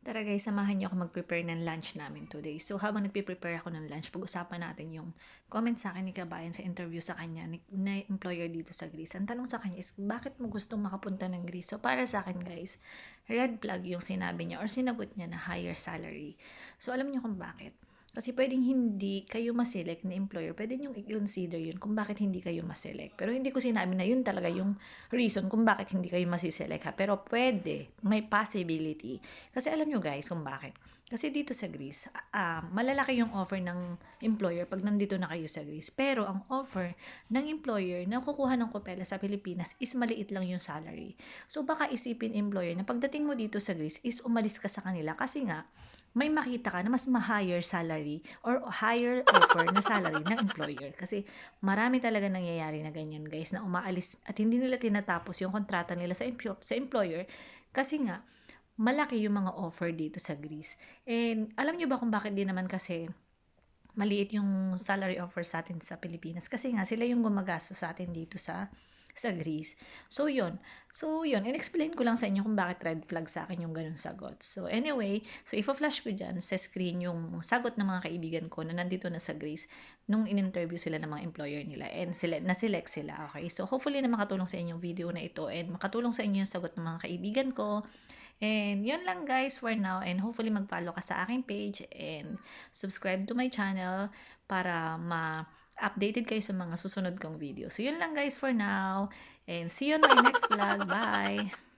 Tara guys, samahan niyo ako mag-prepare ng lunch namin today. So habang nagpe-prepare ako ng lunch, pag-usapan natin yung comment sa akin ni Kabayan sa interview sa kanya na employer dito sa Greece. Ang tanong sa kanya is, bakit mo gustong makapunta ng Greece? So para sa akin guys, red flag yung sinabi niya or sinagot niya na higher salary. So alam niyo kung bakit? Kasi pwedeng hindi kayo maselect na employer, pwede nyo i-consider yun kung bakit hindi kayo maselect. Pero hindi ko sinabi na yun talaga yung reason kung bakit hindi kayo masiselect ha. Pero pwede, may possibility. Kasi alam nyo guys kung bakit. Kasi dito sa Greece, uh, malalaki yung offer ng employer pag nandito na kayo sa Greece. Pero ang offer ng employer na kukuha ng kopela sa Pilipinas is maliit lang yung salary. So baka isipin employer na pagdating mo dito sa Greece is umalis ka sa kanila kasi nga may makita ka na mas ma-higher salary or higher offer na salary ng employer. Kasi marami talaga nangyayari na ganyan guys na umaalis at hindi nila tinatapos yung kontrata nila sa, sa employer kasi nga malaki yung mga offer dito sa Greece. And alam nyo ba kung bakit din naman kasi maliit yung salary offer sa atin sa Pilipinas? Kasi nga sila yung gumagastos sa atin dito sa sa Greece. So, yun. So, yun. In-explain ko lang sa inyo kung bakit red flag sa akin yung ganun sagot. So, anyway, so ifo-flash ko dyan sa screen yung sagot ng mga kaibigan ko na nandito na sa Greece nung in-interview sila ng mga employer nila and sila, na-select sila. Okay? So, hopefully na makatulong sa inyo yung video na ito and makatulong sa inyo yung sagot ng mga kaibigan ko. And yun lang guys for now and hopefully mag-follow ka sa aking page and subscribe to my channel para ma updated kayo sa mga susunod kong video. So, yun lang guys for now. And see you on my next vlog. Bye!